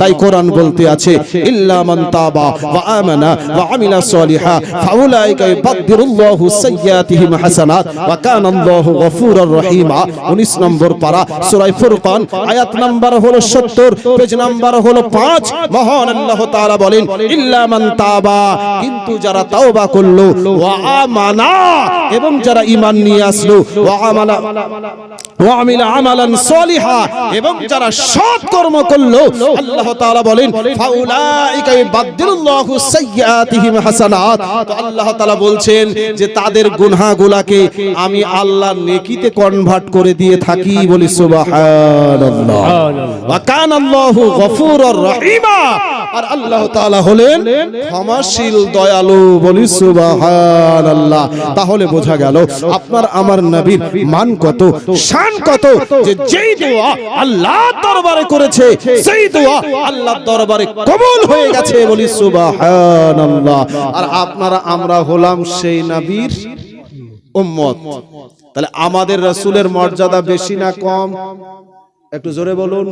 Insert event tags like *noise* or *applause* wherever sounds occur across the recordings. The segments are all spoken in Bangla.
তাই কোরআন বলতে আছে, ইল্লা তাবা ওয়া আমানা ওয়া আমিলা সলিহা, ফাউলাইকা ইউবাদদিরুল্লাহু সাইয়্যাতিহিম হাসানাত ওয়া কানা আল্লাহু গফুরুর রহিমা। 19 নম্বর পারা সূরা ফুরকান, আয়াত নাম্বার হলো 70 পেজ নাম্বার হলো 5 মহান আল্লাহ তাআলা বলেন, ইল্লা তাবা। কিন্তু যারা তাওবা করল এবং যারা ঈমান নিয়ে আসলো আমালান এবং যারা সৎ কর্ম করল আল্লাহ তাআলা বলেন ফাউলাইকা ইউবাদদিলুল্লাহু সাইয়্যাতিহিম হাসানাত। তো আল্লাহ তাআলা বলছেন যে তাদের গুনাহগুলোকে আমি আল্লাহ নেকিতে কনভার্ট করে দিয়ে থাকি বলি সুবহানাল্লাহ। ওয়া কানাল্লাহু গফুরুর রহিমা। আর আল্লাহ তাআলা হলেন ক্ষমাশীল, দয়ালু, বলি সুবহানাল্লাহ। তাহলে বোঝা গেল আপনার, আমার নবীর মান কত, শান কত, যে যেই দোয়া আল্লাহ দরবারে করেছে, সেই দোয়া আল্লাহর দরবারে কবুল হয়ে গেছে, বলি সুবহানাল্লাহ। আর আপনারা, আমরা হলাম সেই নবীর উম্মত। তাহলে আমাদের রাসূলের মর্যাদা বেশি না কম? একটু জোরে বলুন।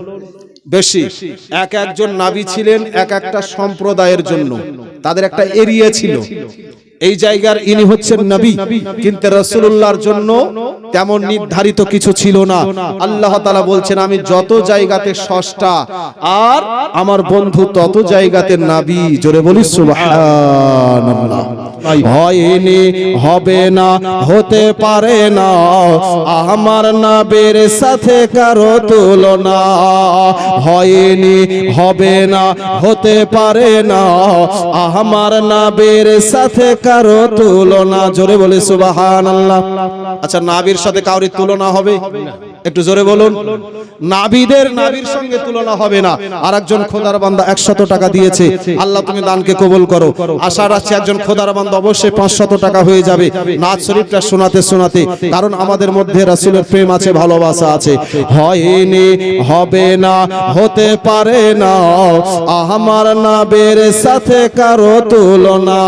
বেশি। এক একজন নাবি ছিলেন এক একটা সম্প্রদায়ের জন্য। তাদের একটা এরিয়া ছিল। এই জায়গার ইনি হচ্ছেন নবী। কিন্তু রাসূলুল্লাহর জন্য তেমন নির্ধারিত কিছু ছিল না। আল্লাহ তাআলা বলছেন আমি যত জায়গাতে ষষ্ঠা আর আমার বন্ধু তত জায়গাতে নাবী। জোরে বলি সুবহানাল্লাহ। হয়নি হবে না, হতে পারে না। আমার নাবের সাথে কারও তুলনা। হয়নি হবে না, হতে পারে না। আমার নাবের সাথে কারও তুলনা। জোরে বলে সুবাহান আল্লাহ আচ্ছা নাবির সাথে কারোর তুলনা হবে? একটু জোরে বলুন। নাবিদের নাবির সঙ্গে তুলনা হবে না। আর একজন খোদার বান্দা একশত টাকা দিয়েছে। আল্লাহ, তুমি দানকে কবুল করো। আশা রাখছি একজন খোদার বান্দা অবশ্যই পাঁচশত টাকা হয়ে যাবে। নাচ শরীফটা শোনাতে শোনাতে। কারণ আমাদের মধ্যে রাসূলের প্রেম আছে, ভালোবাসা আছে। হয়নি, হবে না, হতে পারে না। আমার নাবের সাথে কারও তুলনা।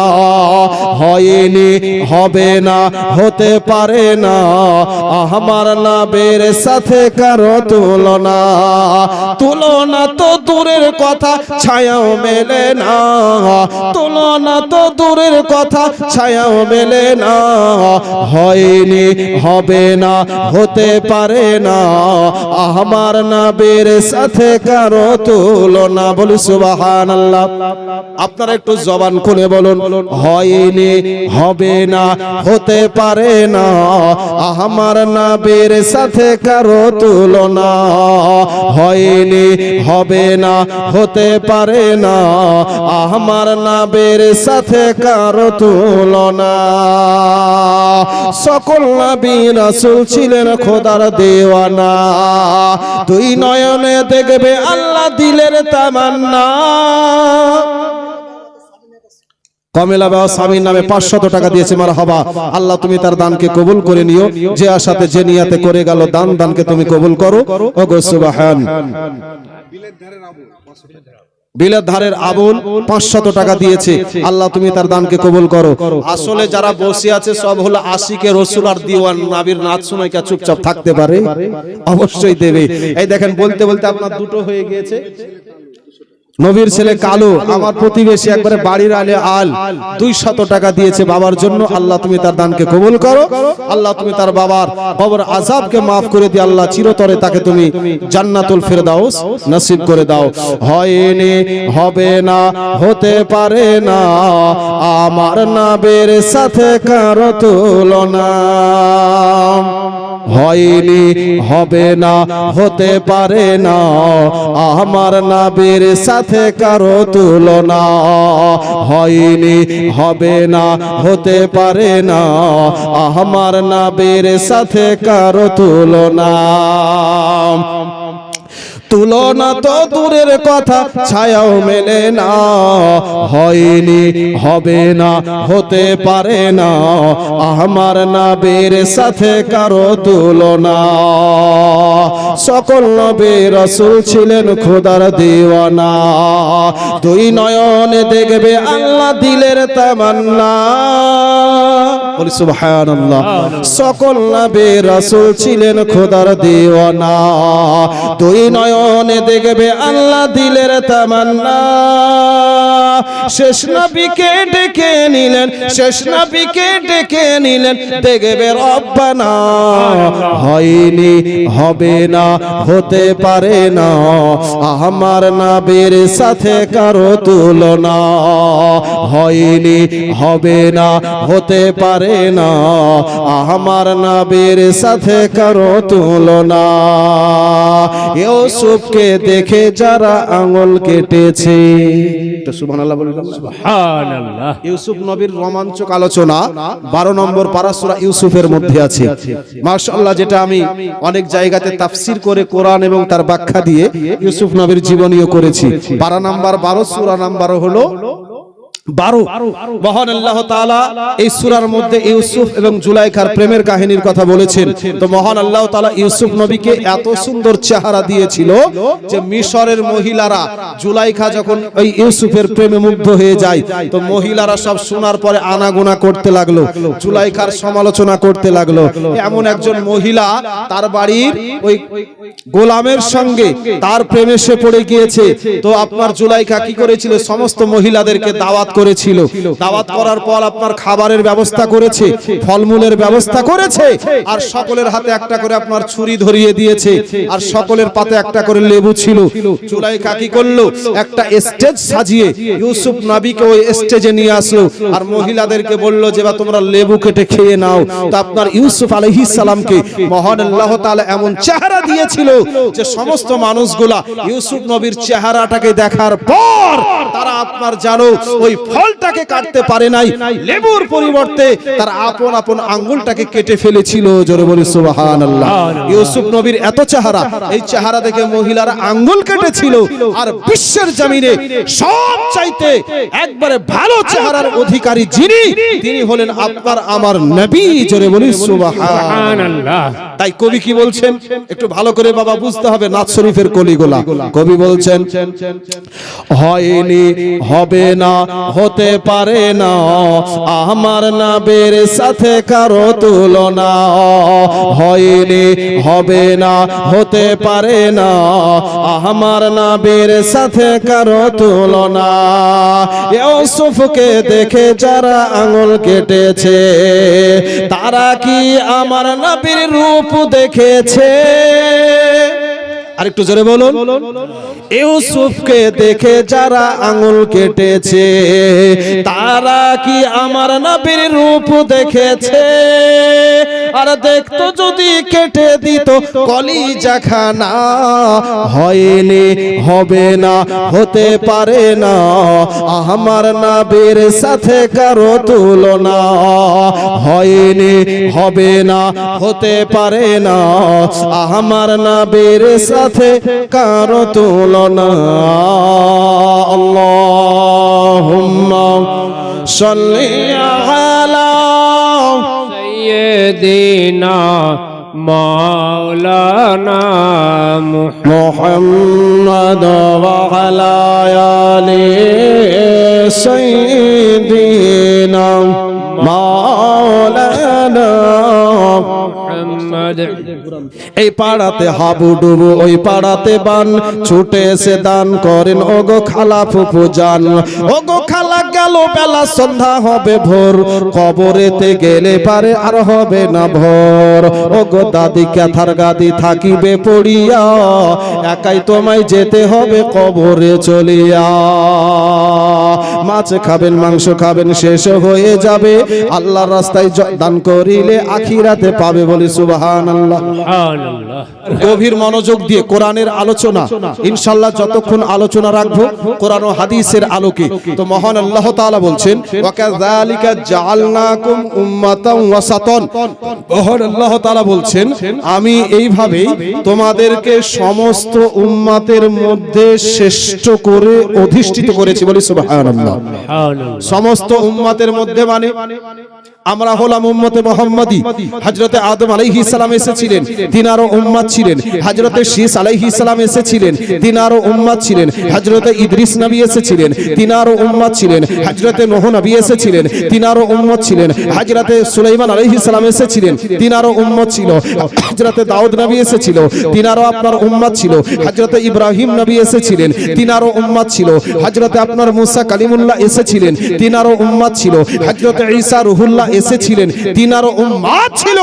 হয়নি, হবে না, হতে পারে না। আমার নাবের সাথে কারও তুলনা। তুলনা তো দূরের কথা, ছায়াও মেলে না। তুলনা তো দূরের কথা, ছায়াও মেলে না। হয়নি, হবে না, হতে পারে না। আমার নাবের সাথে কারও তুলনা। বলি সুবাহান আল্লাহ আপনারা একটু জবান খুলে বলুন, হয়নি, হবে না, হতে পারে না। আমার নাবের সাথে কারও তুলনা হয়নি, হবে না, হতে পারে না। আমার নাবের সাথে কারও তুলনা? সকল নবী রাসূল ছিলেন খোদার দেওয়ানা। দুই নয়নে দেখবে আল্লাহ দিলের তামান্না। কমেলা বাবা স্বামীর নামে পাঁচশত টাকা দিয়েছে, মার হবা। আল্লাহ, তুমি তার দানকে কবুল করে নিও। যে আশাতে, যে নিয়াতে করে গেল, দান দানকে তুমি কবুল করো। ও বিলের ধারের আবুল পাঁচশত টাকা দিয়েছে। আল্লাহ, তুমি তার দানকে কবুল করো। আসলে যারা বসে আছে, সব হলো আশিকে রসুল আর দিওয়ান নাবির নাচ সময় কে চুপচাপ থাকতে পারে। অবশ্যই দেবে। এই দেখেন, বলতে বলতে আপনার দুটো হয়ে গিয়েছে। নবীর ছেলে কালো আমার প্রতিবেশী একবারে বাড়ির আলে আল দুই শত টাকা দিয়েছে বাবার জন্য। আল্লাহ তুমি তার দানকে কবুল করো। আল্লাহ তুমি তার বাবার বাবার আজাবকে মাফ করে দিয়ে আল্লাহ চিরতরে তাকে তুমি জান্নাতুল ফের ফেরদাউস নসিব করে দাও। হয়নি হবে না হতে পারে না। আমার নাবের সাথে কারও তুলনা। হয়নি, হবে না, হতে পারে না। আমার নাবির সাথে কারও তুলনা হয়নি, হবে না, হতে পারে না। আমার নাবির সাথে কারও তুলনা তুলনা তো দূরের কথা, ছায়াও মেলে না। হয়নি, হবে না, হতে পারে না। আমার নাবের সাথে কারও তুলনা। সকল নবে রসুল ছিলেন খোদার দেওয়ানা। দুই নয়নে দেখবে আল্লাহ দিলের তামান্না। সকল নবে রসুল ছিলেন খোদার দেওয়ানা। দুই নয় মনে দেখবে আল্লাহ দিলের তামান্না। শেষ নবীকে ডেকে নিলেন, শেষ নবীকে ডেকে নিলেন, দেখবে রব্বানা। হয়নি, হবে না, হতে পারে না। আমার নাবের সাথে কারও তুলনা। হয়নি, হবে না, হতে পারে না। আমার নাবের সাথে কারও তুলনা। ইউসুফকে দেখে যারা আঙুল কেটেছে। একটু সুবহানাল্লাহ বলে সুবহানাল্লাহ। ইউসুফ নবীর রোমাঞ্চক আলোচনা বারো নম্বর পারাসুরা ইউসুফের মধ্যে আছে। মার্শাল্লাহ যেটা আমি অনেক জায়গাতে তাফসির করে কোরআন এবং তার ব্যাখ্যা দিয়ে ইউসুফ নবীর জীবনীয় করেছি। বারো নাম্বার বারো সুরা নাম্বার হলো বারো। মহান আল্লাহ তাআলা এই সূরার মধ্যে ইউসুফ এবং জুলাইখার প্রেমের কাহিনীর কথা বলেছেন। তো মহান আল্লাহ তালা ইউসুফ নবীকে এত সুন্দর চেহারা দিয়েছিল যে মিশরের মহিলারা জুলাইখা যখন ওই ইউসুফের প্রেমে মুগ্ধ হয়ে যায়, তো মহিলারা সব শোনার পরে আনাগোনা করতে লাগল, জুলাইখার সমালোচনা করতে লাগল। এমন একজন মহিলা তার বাড়ির ওই গোলামের সঙ্গে তার প্রেমে সে পড়ে গিয়েছে। তো আপনার জুলাইখা কি করেছিল? সমস্ত মহিলাদেরকে দাওয়াত করেছিল। দাওয়াত করার পর আপনার খাবারের ব্যবস্থা করেছে, ফলমূলের ব্যবস্থা করেছে, আর সকলের হাতে একটা করে আপনার ছুরি ধরিয়ে দিয়েছে, আর সকলের পাতে একটা করে লেবু ছিল। জুলাইখা কি করল? একটা স্টেজ সাজিয়ে ইউসুফ নবীকে ওই স্টেজে নিয়ে আসলো, আর মহিলাদেরকে বলল যে বা তোমরা লেবু কেটে খেয়ে নাও। তো আপনার ইউসুফ আলাইহিস সালামকে মহান আল্লাহ তাআলা এমন চেহারা দিয়েছিল যে, সমস্ত মানুষগুলা ইউসুফ নবীর চেহারাটাকে দেখার পর তারা আপনার জানো, ওই ফলটাকে কাটতে পারে নাই। লেবুর পরিবর্তে তার আপন আপন আঙ্গুলটাকে কেটে ফেলেছিল জোরে বলি সুবহানাল্লাহ। ইউসুফ নবীর এত চেহারা এই চেহারা দেখে মহিলারা আঙ্গুল কেটেছিল আর বিশ্বের জমিনে সব চাইতে একবারে ভালো চেহারার অধিকারী যিনি তিনি হলেন আপনার আমার নবী জোরে বলি সুবহানাল্লাহ। সুবহানাল্লাহ। তাই কবি কি বলছেন? একটু ভালো করে বাবা বুঝতে হবে নাথ শরীফের কলিগোলা। কবি বলছেন হয়নি হবে না হতে পারে না। আমার নাবের সাথে কারও তুলনা হয়নি, হবে না, হতে পারে না। আমার নাবের সাথে কারও তুলনা। ইউসুফকে দেখে যারা আঙুল কেটেছে, তারা কি আমার নবীর রূপ দেখেছে? আরেকটু জোরে বলুন। ইউসুফকে দেখে যারা আঙুল কেটেছে, তারা কি আমার নবীর রূপ দেখেছে? আর দেখতো যদি কেটে দিত, কলিজা খানা হয়নি, হবে না, হতে পারে না। আমার নবীর সাথে কারও তুলনা হয়নি, হবে না, হতে পারে না। আমার নবীর সাথে কারো তুলনা আল্লাহুম্মা সাল্লি আলা সাইয়্যিদিনা মাওলানা محمد وعلى آل سيدنا مولانا মুহাম্মদ এই পাড়াতে হাবু ডুবু, ওই পাড়াতে বান। ছুটে এসে দান করেন, ওগো খালা ফুপু যান ওগো খালা গেল বেলা সন্ধ্যা হবে ভোর। কবরেতে গেলে পারে আর হবে না ভোর। ওগো দাদি ক্যাথার গাদি থাকিবে পড়িয়া একাই তোমায় যেতে হবে কবরে চলিয়া। মাছ খাবেন মাংস খাবেন শেষ হয়ে যাবে। আল্লাহর রাস্তায় দান করিলে আখিরাতে পাবে বলি সুবাহান আল্লাহ সুবহানাল্লাহ। গভীর মনোযোগ দিয়ে কোরআনের আলোচনা। ইনশাল্লাহ যতক্ষণ আলোচনা রাখব কোরআন ও হাদিসের আলোকে। তো মহান আল্লাহ তাআলা বলছেন ওয়াকাযালিকা জাআলনাকুম উম্মাতান ওয়াসাতান। মহান আল্লাহ তাআলা বলছেন আমি এইভাবে তোমাদেরকে সমস্ত উম্মাতের মধ্যে শ্রেষ্ঠ করে অধিষ্ঠিত করেছি বলি সুবহানাল্লাহ। সমস্ত উম্মাতের মধ্যে মানে? আমরা হলাম উম্মতে মোহাম্মদী। হজরতে আদম আলাইহিস সালাম এসেছিলেন তিনারও উম্মত ছিলেন। হজরতে শীস আলাইহিস সালাম এসেছিলেন তিনারও উম্মত ছিলেন। হজরতে ইদ্রিস নবী এসেছিলেন তিনারও উম্মত ছিলেন। হজরতে নোহ নবী এসেছিলেন তিনারও উম্মত ছিলেন। হজরতে সুলাইমান আলাইহিস সালাম এসেছিলেন তিনারও উম্মত ছিল। হজরতে দাউদ নবী এসেছিল তিনারও আপনার উম্মত ছিল। হজরতে ইব্রাহিম নবী এসেছিলেন তিনারও উম্মত ছিল। হজরতে আপনার মুসা কালিমুল্লাহ এসেছিলেন তিনারও উম্মত ছিল। হজরতে ঈসা রুহুল্লাহ এসেছিলেন। তিনারও উম্মত ছিল।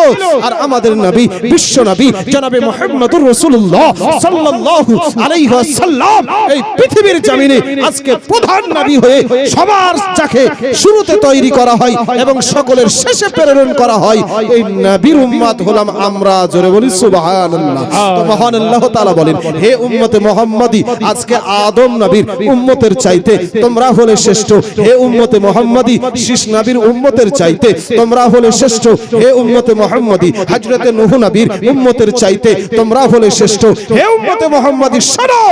আর আমাদের নবী, বিশ্ব নবী, জনাবে মুহাম্মদুর রাসূলুল্লাহ সাল্লাল্লাহু আলাইহি ওয়াসাল্লাম এই পৃথিবীর জমিনে আজকে প্রধান নবী হয়ে সবার যাকে শুরুতে তৈরি করা হয় এবং সকলের শেষে প্রেরণ করা হয়। এই নবীর উম্মত হলাম আমরা, জোরে বলি সুবহানাল্লাহ। তো মহান আল্লাহ তাআলা বলেন, হে উম্মতে মুহাম্মাদি, আজকে আদম নবীর উম্মতের চাইতে তোমরা হলে শ্রেষ্ঠ। হে উম্মতে মুহাম্মাদি, শীষ নবীর উম্মতের চাইতে তোমরা হলে শ্রেষ্ঠ। হে উম্মতে মুহাম্মাদি, হযরতে নূহ নবীর উম্মতের চাইতে তোমরা হলে শ্রেষ্ঠ। হে উম্মতে মুহাম্মাদি শোনো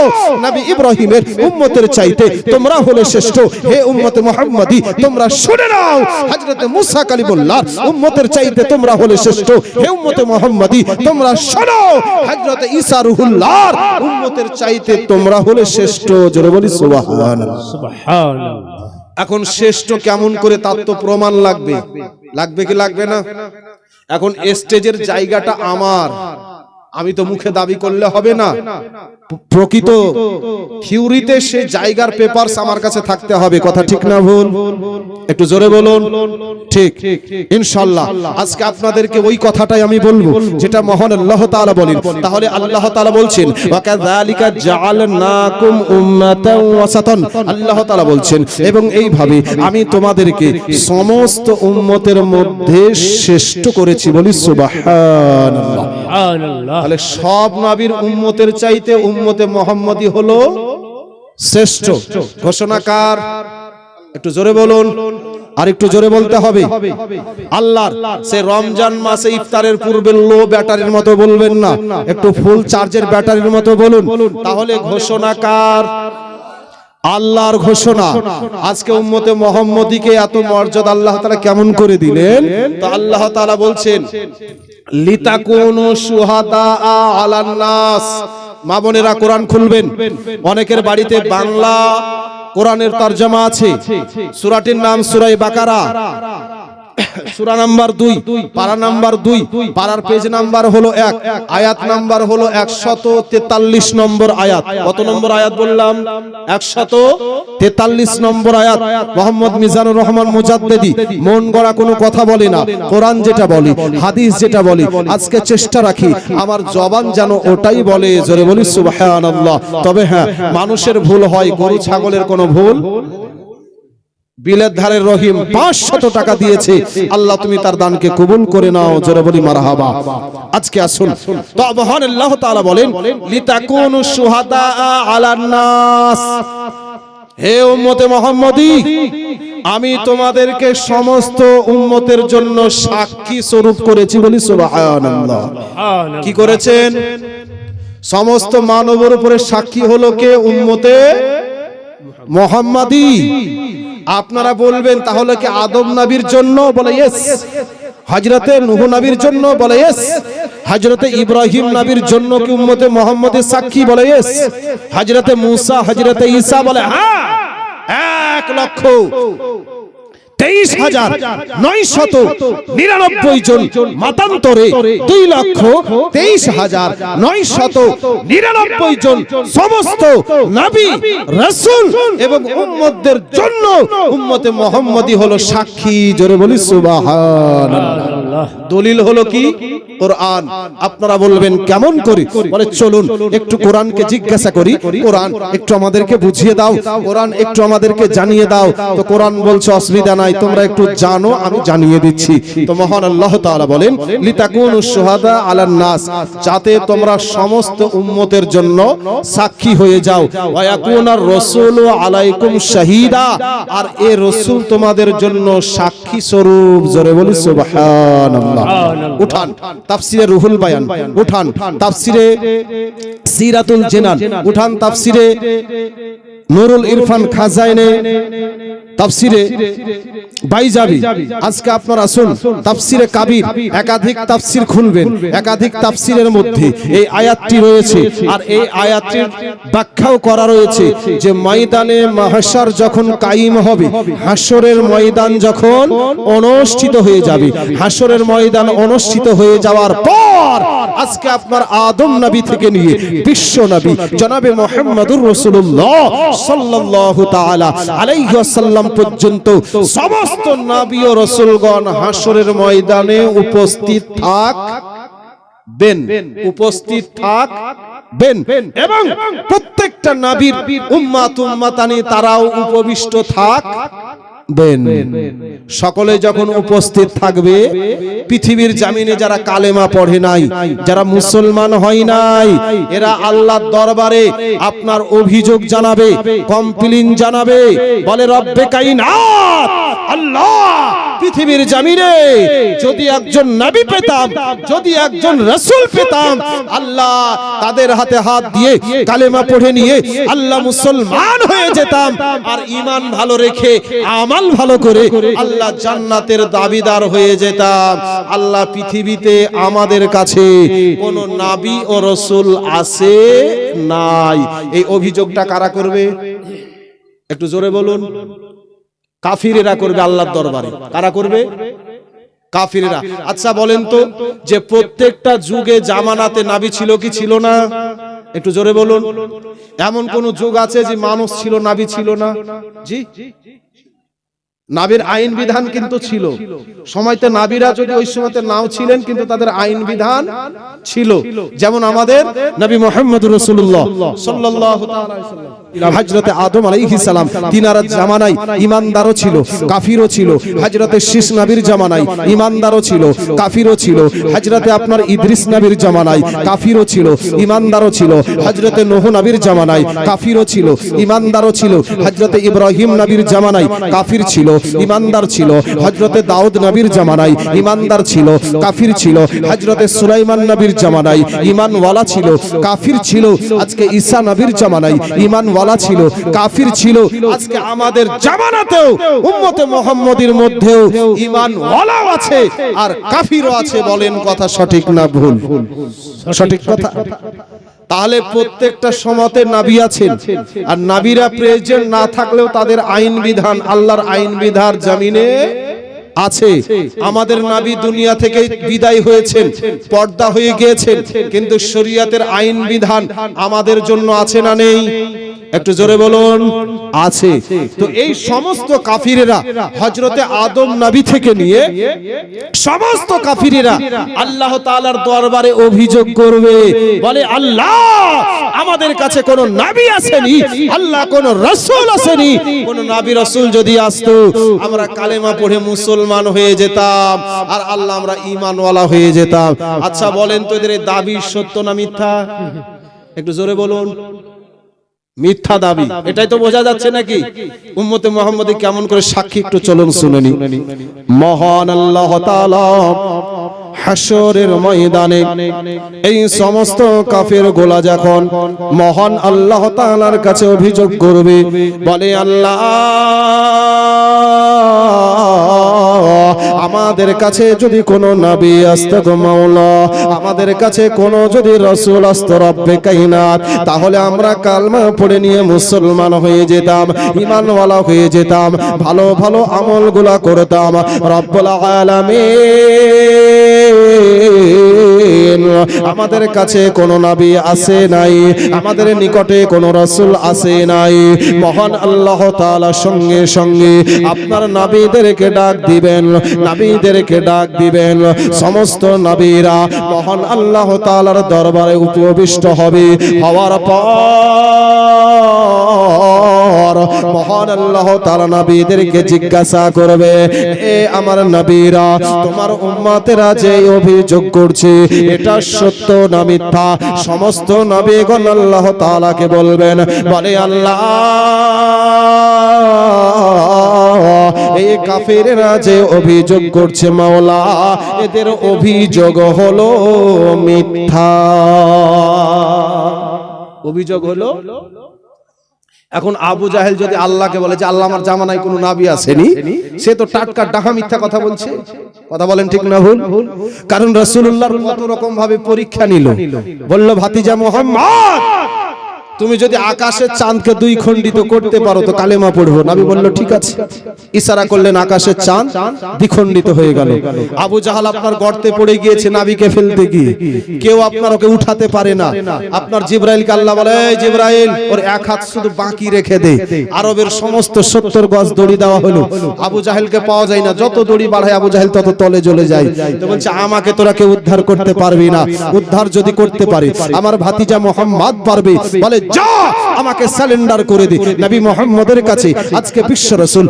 নবী ইব্রাহিমের উম্মতের চাইতে তোমরা হলে শ্রেষ্ঠ। হে উম্মতে মুহাম্মাদি, তোমরা শুনে নাও। হযরতে মুসা কালিমুল্লাহ, উম্মতের চাইতে তোমরা হলে শ্রেষ্ঠ। হে উম্মতে মুহাম্মাদি, তোমরা শোনো হাজরতে ঈসা রুহুল্লাহর উম্মতের চাইতে তোমরা হলে শ্রেষ্ঠ। জোরে বলি, সুবহানাল্লাহ। সুবহানাল্লাহ। এখন শ্রেষ্ঠ কেমন করে তার তো প্রমাণ লাগবে। লাগবে। কি লাগবে না? এখন স্টেজের জায়গাটা আমার। আমি তো মুখে দাবি করলে হবে না। প্রকৃত থিওরিতে সে জায়গার পেপারস আমার কাছে থাকতে হবে। কথা ঠিক না ভুল? একটু জোরে বলুন। ঠিক ইনশাআল্লাহ আজকে আপনাদেরকে ওই কথাটাই আমি বলব। যেটা মহান আল্লাহ তাআলা বলেন। তাহলে আল্লাহ তাআলা বলছেন ওয়াকাযালিকা জাআলনাকুম উম্মাতান ওয়াসাতান। আল্লাহ তাআলা বলছেন এবং এইভাবে আমি তোমাদেরকে সমস্ত উম্মতের মধ্যে শ্রেষ্ঠ করেছি বলি সুবহানাল্লাহ। সুবহানাল্লাহ। তাহলে সব নবীর উম্মতের চাইতে উম্মতে মোহাম্মদী হলো শ্রেষ্ঠ। ঘোষণাকার। একটু জোরে বলুন আর একটু জোরে বলতে হবে। আল্লাহর সে রমজান মাসে ইফতারের পূর্বে লো ব্যাটারির মতো বলবেন না, একটু ফুল চার্জের ব্যাটারির মতো বলুন। তাহলে ঘোষণাকার, আল্লাহর ঘোষণা। আজকে উম্মতে মোহাম্মদীকে এত মর্যাদা আল্লাহ তাআলা কেমন করে দিলেন? তো আল্লাহ তাআলা বলছেন লিতাকুনু শুহাদা আলান নাস। মা বোনেরা কোরআন খুলবেন। অনেকের বাড়িতে বাংলা কোরআনের তর্জমা আছে। সূরাটির নাম সুরাই বাকারা। *coughs* সূরা নাম্বার দুই, পারা নাম্বার দুই, পারার পেজ নাম্বার হলো এক, আয়াত নাম্বার হলো একশত তেতাল্লিশ নম্বর আয়াত। কত নম্বর আয়াত বললাম? একশত তেতাল্লিশ নম্বর আয়াত। মোহাম্মদ মিজানুর রহমান মুজাদ্দেদি, মন গড়া কোনো কথা বলে না, কোরআন যেটা বলি, হাদিস যেটা বলি, আজকে চেষ্টা রাখি, আমার জবান যেন ওটাই বলে, জোরে বলি সুবহানাল্লাহ। তবে হ্যাঁ মানুষের ভুল হয়, গরু, ছাগলের কোনো ভুল বিলের ধারে রহিম পাঁচশত টাকা দিয়েছে। আল্লাহ, তুমি তার দানকে কবুল করে নাও। জোরে বলি, মারহাবা। আজকে আসুন আল্লাহ বলেন, লিতাকুনু শুহাদা আলান হে উম্মতে মুহাম্মদী, আমি তোমাদেরকে সমস্ত উম্মতের জন্য সাক্ষী স্বরূপ করেছি বলি সুবহানাল্লাহ। কি করেছেন? সমস্ত মানবের উপরে সাক্ষী হলো কে? উম্মতে মোহাম্মদী। আপনারা বলবেন, তাহলে কি আদম নবীর জন্য? বলে ইয়েস হজরতে নুহ নবীর জন্য? বলে ইয়েস হজরতে ইব্রাহিম নবীর জন্য কি উম্মতে মোহাম্মদের সাক্ষী? বলে ইয়েস হজরতে মুসা হজরতে ঈসা বলে হ্যাঁ এক লক্ষ। তেইশ হাজার নয় শত নিরানব্বই জন মাতান্তরে দুই লক্ষ তেইশ হাজার নয় শত নিরানব্বই জন সমস্ত নাবি, রসুল এবং উম্মতদের জন্য উম্মতে মোহাম্মদী হলো সাক্ষী। জোরে বলি সুবাহান দলিল হলো কি? কোরআন। আপনারা বলবেন, কেমন করি? বলে, চলুন, একটু কোরআনকে জিজ্ঞাসা করি। কোরআন, একটু আমাদেরকে বুঝিয়ে দাও। কোরআন, একটু আমাদেরকে জানিয়ে দাও। তো কোরআন বলছে, অসুবিধা নাই, তোমরা একটু জানো, আমি জানিয়ে দিচ্ছি। তো মহান আল্লাহ তাআলা বলেন, লিতাকুনু শুহাদা আলান নাস, যাতে তোমরা সমস্ত উম্মতের জন্য সাক্ষী হয়ে যাও। ওয়া ইয়াকুনার রাসূলু আলাইকুম শাহীদা। আর এ রাসূল তোমাদের জন্য সাক্ষী স্বরূপ, জোরে বলি সুবহানাল্লাহ। উঠান তাফসিরে রুহুল বায়ান। উঠান তাফসিরে সিরাতুল জেনান। উঠান তাফসিরে নুরুল ইরফান খাজাইনে তাফসিরে বাইজাবি আজকে আপনারা আসুন, তাফসিরে কাবির, একাধিক তাফসির খুলবেন, একাধিক তাফসিরের মধ্যে এই আয়াতটি রয়েছে। আর এই আয়াতটির ব্যাখ্যাও করা রয়েছে যে ময়দানে মাহশার যখন কায়েম হবে হাসরের ময়দান যখন অনুষ্ঠিত হয়ে যাবে। হাসরের ময়দান অনুষ্ঠিত হয়ে যাওয়ার পর আজকে আপনার আদম নবী থেকে নিয়ে বিশ্ব নবী, জনাবে মোহাম্মদুর রাসূলুল্লাহ সাল্লাল্লাহু তাআলা আলাইহি ওয়াসাল্লাম পর্যন্ত সমস্ত নবী ও রাসূলগণ হাশরের ময়দানে উপস্থিত থাক উপস্থিত থাক বেন এবং প্রত্যেকটা নবীর উম্মাত উম্মাতানি তারাও উপবিষ্ট থাক। বেন সকলে যখন উপস্থিত থাকবে পৃথিবীর জামিনে যারা কালেমা পড়ে নাই যারা মুসলমান হয় নাই এরা আল্লাহর দরবারে আপনার অভিযোগ জানাবে কমপ্লেন জানাবে বলে রব্বে কাইনাত আল্লাহ পৃথিবীর জামিনে যদি একজন নবী পেতাম যদি একজন রসুল পেতাম আল্লাহ তাদের হাতে হাত দিয়ে কালেমা পড়ে নিয়ে আল্লাহ মুসলমান হয়ে যেতাম আর ইমান ভালো রেখে আমাল ভালো করে আল্লাহ জান্নাতের দাবিদার হয়ে যেতাম। আল্লাহ পৃথিবীতে আমাদের কাছে কোন নাবি ও রসুল আছে নাই। এই অভিযোগটা কারা করবে? একটু জোরে বলুন। কাফিরেরা করবে আল্লাহর দরবারে। কারা করবে? কাফিরেরা। আচ্ছা বলেন তো, যে প্রত্যেকটা যুগে জামানাতে নাবি ছিল কি ছিল না? একটু জোরে বলুন। এমন কোন যুগ আছে যে মানুষ ছিল, নাবি ছিল না? জি? নাবির আইন বিধান কিন্তু ছিল। সময়তে নাবিরা যদি ওই সময়তে নাও ছিলেন, কিন্তু তাদের আইন বিধান ছিল। যেমন আমাদের নবী মোহাম্মদ রসুল্লাহ সাল্লাল্লাহু আলাইহি হযরতে আদম আলাইহিস সালাম, তিনার জামানায় ইমানদারও ছিল, কাফিরও ছিল। হযরতে শীষ নবীর জামানায় ইমানদারও ছিল, কাফিরও ছিল। হযরতে আপনার ইদ্রিস নবীর জামানায় কাফিরও ছিল, ইমানদারও ছিল। হযরতে নূহ নবীর জামানায় কাফিরও ছিল, ইমানদারও ছিল। হযরতে ইব্রাহিম নবীর জামানায় কাফির ছিল, ইমানদার ছিল। হজরতে দাউদ নবীর জামানায় ইমানদার ছিল, কাফির ছিল। হযরতে সুলাইমান নবীর জামানায় ইমানওয়ালা ছিল, কাফির ছিল। আজকে ঈসা নবীর জামানায় ইমানওয়ালা ছিল কাফির ছিল। আজকে আমাদের জামানাতেও উম্মতে মুহাম্মদের মধ্যেও ইমানওয়ালাও আছে আর কাফিরও আছে বলেন কথা সঠিক না ভুল। সঠিক কথা। তাহলে প্রত্যেকটা সমাতে নাবি আছেন। আর নাবিরা প্রেজেন্ট না থাকলেও তাদের আইন বিধান আল্লাহর আইন বিধান জামিনে আছে। আমাদের নাবি দুনিয়া থেকে বিদায় হয়েছেন পর্দা হয়ে গিয়েছেন কিন্তু শরীয়তের আইন বিধান আমাদের জন্য আছে না নেই? একটু জোরে বলুন আছে। তো এই সমস্ত কাফিরেরা হজরতে আদম নবী থেকে নিয়ে সমস্ত কাফিরেরা আল্লাহ তাআলার দরবারে অভিযোগ করবে। বলে আল্লাহ আমাদের কাছে কোন নবী আসেনি আল্লাহ কোন রাসূল আসেনি। কোন নবী রাসূল যদি আসতো আমরা কালেমা পড়ে মুসলমান হয়ে যেতাম আর আল্লাহ আমরা ঈমানওয়ালা হয়ে যেতাম। আচ্ছা বলেন তো এদের দাবি সত্য না মিথ্যা? একটু জোরে বলুন। মিথ্যা দাবি। এটাই তো বোঝা যাচ্ছে নাকি? উম্মতে মোহাম্মদী কেমন করে সাক্ষী একটু চলুন শুনেনি মহান আল্লাহ তাআলা হাসরের ময়দানে এই সমস্ত কাফের গোলা যখন মহান আল্লাহ তাআলার কাছে অভিযোগ করবে বলে আল্লাহ আমাদের কাছে যদি কোনো নাবি আসত গো মাওলা, আমাদের কাছে কোনো যদি রসুল আসতো রব্বে কাইনাত, তাহলে আমরা কালমা পড়ে নিয়ে মুসলমান হয়ে যেতাম ইমানওয়ালা হয়ে যেতাম, ভালো ভালো আমলগুলা করতাম। রব্বুল আলামিন। আমাদের কাছে কোনো নবী আসে নাই, আমাদের নিকটে কোনো রসুল আসে নাই। মহান আল্লাহ তাআলা সঙ্গে সঙ্গে আপনার নবীদেরকে ডাক দিবেন, নবীদেরকে ডাক দিবেন। সমস্ত নবীরা মহান আল্লাহ তাআলার দরবারে উপবিষ্ট হবে, হওয়ার পর মহান আল্লাহ তাআলা নবীদেরকে জিজ্ঞাসা করবে, এ আমার নবীরা, তোমার উম্মতেরা যে অভিযোগ করছে, এটা সত্য না মিথ্যা? সমস্ত নবীগণ আল্লাহ তাআলাকে বলবেন, বলে আল্লাহ, এই কাফেররা যে অভিযোগ করছে মাওলা, এদের অভিযোগ হলো মিথ্যা। অভিযোগ হলো এখন আবু জাহেল যদি আল্লাহকে বলে যে আল্লাহ আমার জামানায় কোনো নাবি আসেনি, সে তো টাটকা ডাহা মিথ্যা কথা বলছে। কথা বলেন ঠিক না ভুল? কারণ রাসূলুল্লাহ কত রকম ভাবে পরীক্ষা নিল। বলল, ভাতিজা মোহাম্মদ! তুমি যদি আকাশের চাঁদকে দুই খণ্ডিত করতে পারো তো কালেমা পড়ব। নবী বলল, ঠিক আছে। ইশারা করলেন, আকাশের চাঁদ দ্বিখণ্ডিত হয়ে গেল। আবু জাহাল আপনার গর্তে পড়ে গিয়েছে, নাবিকে ফেলতে গিয়ে। কেউ আপনার ওকে উঠাতে পারে না। আপনার জিব্রাইলকে আল্লাহ বলে জিব্রাইল, ওর এক হাত শুধু বাকি রেখে দে। আরবের সমস্ত সত্তর গজ দড়ি দেওয়া হলো। আবু জাহেলকে পাওয়া যায় না। যত দড়ি বাড়ায় আবু জাহেল, তত তলে জ্বলে যায়। তো বলছে, আমাকে তোরা কেউ উদ্ধার করতে পারবি না। উদ্ধার যদি করতে পারে, আমার ভাতিজা মোহাম্মদ পারবে। বলে যা আমাকে সালেন্ডার করে দে। নবী মোহাম্মদের কাছে আজকে বিশ্ব রাসূল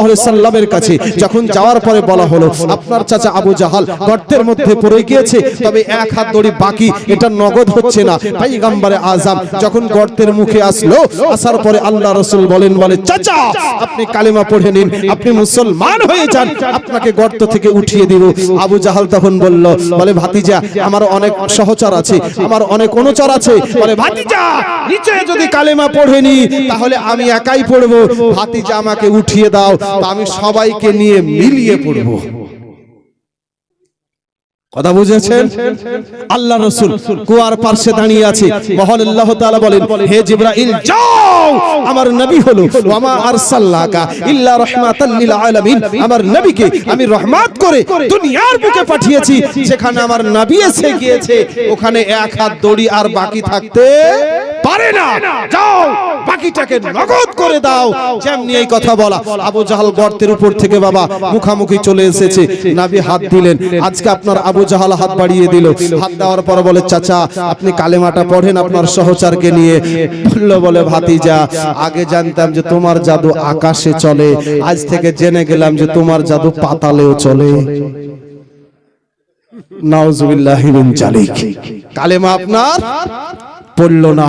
আলাইহি সাল্লামের কাছে যখন যাওয়ার পরে বলা হলো আপনার চাচা আবু জাহাল গর্তের মধ্যে পড়ে গিয়েছে তবে এক হাত দড়ি বাকি এটা নগদ হচ্ছে না। পয়গম্বরে আজম যখন গর্তের মুখে আসলো আসার পরে আল্লাহ রাসূল বলেন বলে চাচা আপনি কালিমা পড়ে নিন আপনি মুসলমান হয়ে যান আপনাকে গর্ত থেকে উঠিয়ে দিব। আবু জাহাল তখন বলল বলে ভাতিজা আমার অনেক সহচর আছে আমার অনেক অনুচর আছে। বলে ভাতিজা নিচে যদি কালেমা পড়েনি, তাহলে আমি একাই পড়ব। ভাতিজা আমাকে উঠিয়ে দাও আমি সবাইকে নিয়ে মিলিয়ে পড়ব। কথা বুঝেছেন? আল্লাহ রসুল কুয়ার পার্শ্বে দাঁড়িয়ে আছে। মহান আল্লাহ তাআলা বলেন, হে জিবরাইল, যাও! আমার নবী হলো, ওয়ামা আরসালনাকা ইল্লা রাহমাতাল লিল আলামিন। আমার নবীকে আমি রহমত করে দুনিয়ার বুকে পাঠিয়েছি, যেখানে আমার নবী এসে গিয়েছে। ওখানে এক হাত দড়ি আর বাকি থাকতে পারে না। যাও বাকিটাকে নগদ করে দাও। যেমনি এই কথা বলা। আবু জাহাল গর্তের উপর থেকে বাবা মুখামুখি চলে এসেছে। নাবি হাত দিলেন। আজকে আপনার আবু জাহাল হাত বাড়িয়ে দিল। হাত দেওয়ার পর বলে চাচা আপনি কালেমাটা পড়েন আপনার সহচারকে নিয়ে। বলল বলে ভাতিজা আগে জানতাম যে তোমার জাদু আকাশে চলে। আজ থেকে জেনে গেলাম যে তোমার জাদু পাতালেও চলে। নাউজুবিল্লাহি মিন জালিক কালেমা আপনার? পড়ল না।